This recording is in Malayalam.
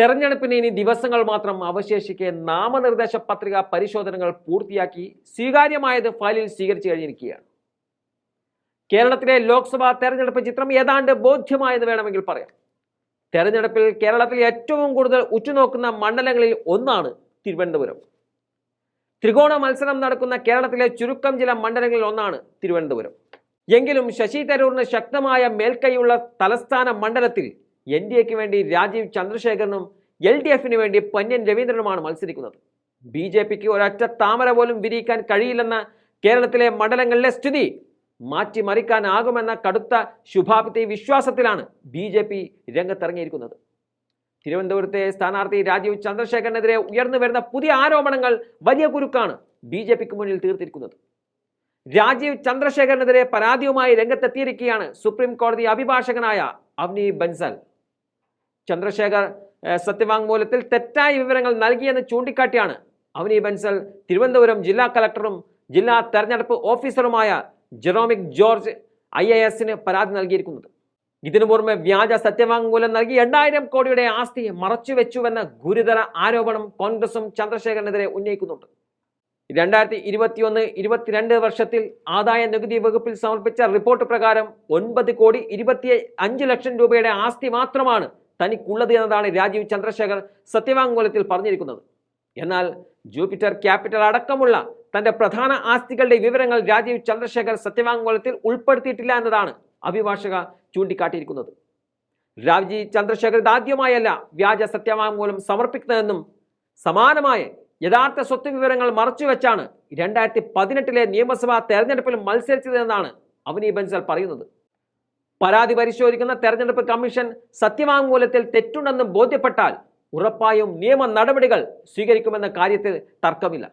തെരഞ്ഞെടുപ്പിന് ഇനി ദിവസങ്ങൾ മാത്രം അവശേഷിക്കെ നാമനിർദ്ദേശ പത്രിക പരിശോധനകൾ പൂർത്തിയാക്കി സ്വീകാര്യമായത് ഫയലിൽ സ്വീകരിച്ചു കഴിഞ്ഞിരിക്കുകയാണ്. കേരളത്തിലെ ലോക്സഭാ തെരഞ്ഞെടുപ്പ് ചിത്രം ഏതാണ്ട് ബോധ്യമായെന്ന് വേണമെങ്കിൽ പറയാം. തെരഞ്ഞെടുപ്പിൽ കേരളത്തിൽ ഏറ്റവും കൂടുതൽ ഉറ്റുനോക്കുന്ന മണ്ഡലങ്ങളിൽ ഒന്നാണ് തിരുവനന്തപുരം. ത്രികോണ മത്സരം നടക്കുന്ന കേരളത്തിലെ ചുരുക്കം ചില മണ്ഡലങ്ങളിൽ ഒന്നാണ് തിരുവനന്തപുരം. എങ്കിലും ശശി തരൂറിന് ശക്തമായ മേൽക്കൈയുള്ള തലസ്ഥാന മണ്ഡലത്തിൽ എൻ ഡി എക്ക് വേണ്ടി രാജീവ് ചന്ദ്രശേഖരനും എൽ ഡി എഫിന് വേണ്ടി പന്യൻ രവീന്ദ്രനുമാണ് മത്സരിക്കുന്നത്. ബി ജെ പിക്ക് ഒരൊറ്റ താമര പോലും വിരിയിക്കാൻ കഴിയില്ലെന്ന കേരളത്തിലെ മണ്ഡലങ്ങളിലെ സ്ഥിതി മാറ്റിമറിക്കാനാകുമെന്ന കടുത്ത ശുഭാപ്തി വിശ്വാസത്തിലാണ് ബി ജെ പി രംഗത്തിറങ്ങിയിരിക്കുന്നത്. തിരുവനന്തപുരത്തെ സ്ഥാനാർത്ഥി രാജീവ് ചന്ദ്രശേഖരനെതിരെ ഉയർന്നു വരുന്ന പുതിയ ആരോപണങ്ങൾ വലിയ കുരുക്കാണ് ബി ജെ പിക്ക് മുന്നിൽ തീർത്തിരിക്കുന്നത്. രാജീവ് ചന്ദ്രശേഖരനെതിരെ പരാതിയുമായി രംഗത്തെത്തിയിരിക്കുകയാണ് സുപ്രീം കോടതി അഭിഭാഷകനായ അവനി ബൻസൽ. ചന്ദ്രശേഖർ സത്യവാങ്മൂലത്തിൽ തെറ്റായ വിവരങ്ങൾ നൽകിയെന്ന് ചൂണ്ടിക്കാട്ടിയാണ് അവനി ബൻസൽ തിരുവനന്തപുരം ജില്ലാ കളക്ടറും ജില്ലാ തെരഞ്ഞെടുപ്പ് ഓഫീസറുമായ ജെറോമിക് ജോർജ് ഐ എ എസിന് പരാതി നൽകിയിരിക്കുന്നത്. ഇതിനു പുറമെ വ്യാജ സത്യവാങ്മൂലം നൽകി എണ്ണായിരം കോടിയുടെ ആസ്തി മറച്ചുവെച്ചുവെന്ന ഗുരുതര ആരോപണം കോൺഗ്രസും ചന്ദ്രശേഖരനെതിരെ ഉന്നയിക്കുന്നുണ്ട്. രണ്ടായിരത്തി ഇരുപത്തിയൊന്ന് ഇരുപത്തിരണ്ട് വർഷത്തിൽ ആദായ നികുതി വകുപ്പിൽ സമർപ്പിച്ച റിപ്പോർട്ട് പ്രകാരം ഒൻപത് കോടി ഇരുപത്തി അഞ്ച് ലക്ഷം രൂപയുടെ ആസ്തി മാത്രമാണ് തനിക്കുള്ളത് എന്നതാണ് രാജീവ് ചന്ദ്രശേഖർ സത്യവാങ്മൂലത്തിൽ പറഞ്ഞിരിക്കുന്നത്. എന്നാൽ ജൂപ്പിറ്റർ ക്യാപിറ്റൽ അടക്കമുള്ള തന്റെ പ്രധാന ആസ്തികളുടെ വിവരങ്ങൾ രാജീവ് ചന്ദ്രശേഖർ സത്യവാങ്മൂലത്തിൽ ഉൾപ്പെടുത്തിയിട്ടില്ല എന്നതാണ് അഭിഭാഷക ചൂണ്ടിക്കാട്ടിയിരിക്കുന്നത്. രാജീവ് ചന്ദ്രശേഖർ ഇതാദ്യമായല്ല വ്യാജ സത്യവാങ്മൂലം സമർപ്പിക്കുന്നതെന്നും സമാനമായ യഥാർത്ഥ സ്വത്ത് വിവരങ്ങൾ മറച്ചുവെച്ചാണ് രണ്ടായിരത്തി പതിനെട്ടിലെ നിയമസഭാ തെരഞ്ഞെടുപ്പിൽ മത്സരിച്ചതെന്നാണ് അവനി ബൻസൽ പറയുന്നത്. പരാതി പരിശോധിക്കുന്ന തെരഞ്ഞെടുപ്പ് കമ്മീഷൻ സത്യവാങ്മൂലത്തിൽ തെറ്റുണ്ടെന്ന് ബോധ്യപ്പെട്ടാൽ ഉറപ്പായും നിയമ നടപടികൾ സ്വീകരിക്കുമെന്ന കാര്യത്തിൽ തർക്കമില്ല.